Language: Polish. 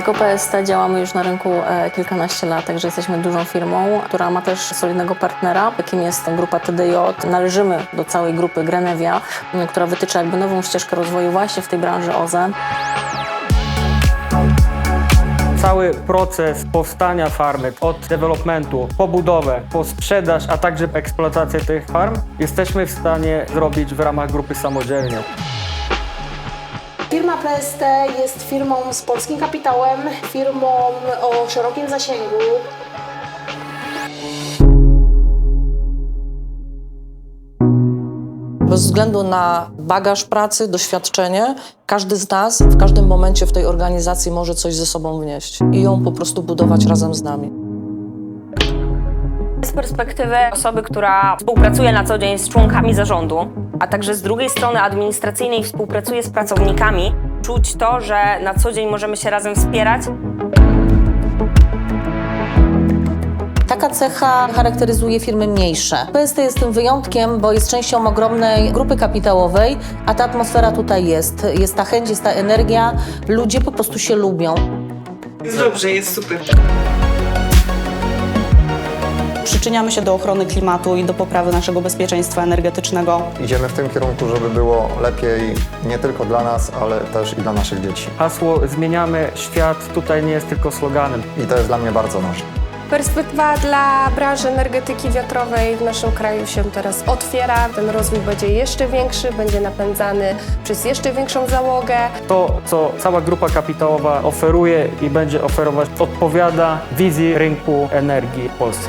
Jako PST działamy już na rynku e, kilkanaście lat, także jesteśmy dużą firmą, która ma też solidnego partnera, jakim jest grupa TDJ. Należymy do całej grupy Grenevia, która wytycza jakby nową ścieżkę rozwoju właśnie w tej branży OZE. Cały proces powstania farmy, od developmentu, po budowę, po sprzedaż, a także eksploatację tych farm, jesteśmy w stanie zrobić w ramach grupy samodzielnie. Firma PST jest firmą z polskim kapitałem, firmą o szerokim zasięgu. Bez względu na bagaż pracy, doświadczenie, każdy z nas w każdym momencie w tej organizacji może coś ze sobą wnieść i ją po prostu budować razem z nami. Z perspektywy osoby, która współpracuje na co dzień z członkami zarządu, a także z drugiej strony administracyjnej współpracuje z pracownikami, czuć to, że na co dzień możemy się razem wspierać Taka cecha charakteryzuje firmy mniejsze. PST jest tym wyjątkiem, bo jest częścią ogromnej grupy kapitałowej, a ta atmosfera tutaj jest. Jest ta chęć, jest ta energia, ludzie po prostu się lubią. Jest dobrze, jest super. Przyczyniamy się do ochrony klimatu i do poprawy naszego bezpieczeństwa energetycznego. Idziemy w tym kierunku, żeby było lepiej nie tylko dla nas, ale też i dla naszych dzieci. Hasło Zmieniamy świat tutaj nie jest tylko sloganem. I to jest dla mnie bardzo ważne. Perspektywa dla branży energetyki wiatrowej w naszym kraju się teraz otwiera. Ten rozwój będzie jeszcze większy, będzie napędzany przez jeszcze większą załogę. To, co cała grupa kapitałowa oferuje i będzie oferować, odpowiada wizji rynku energii w Polsce.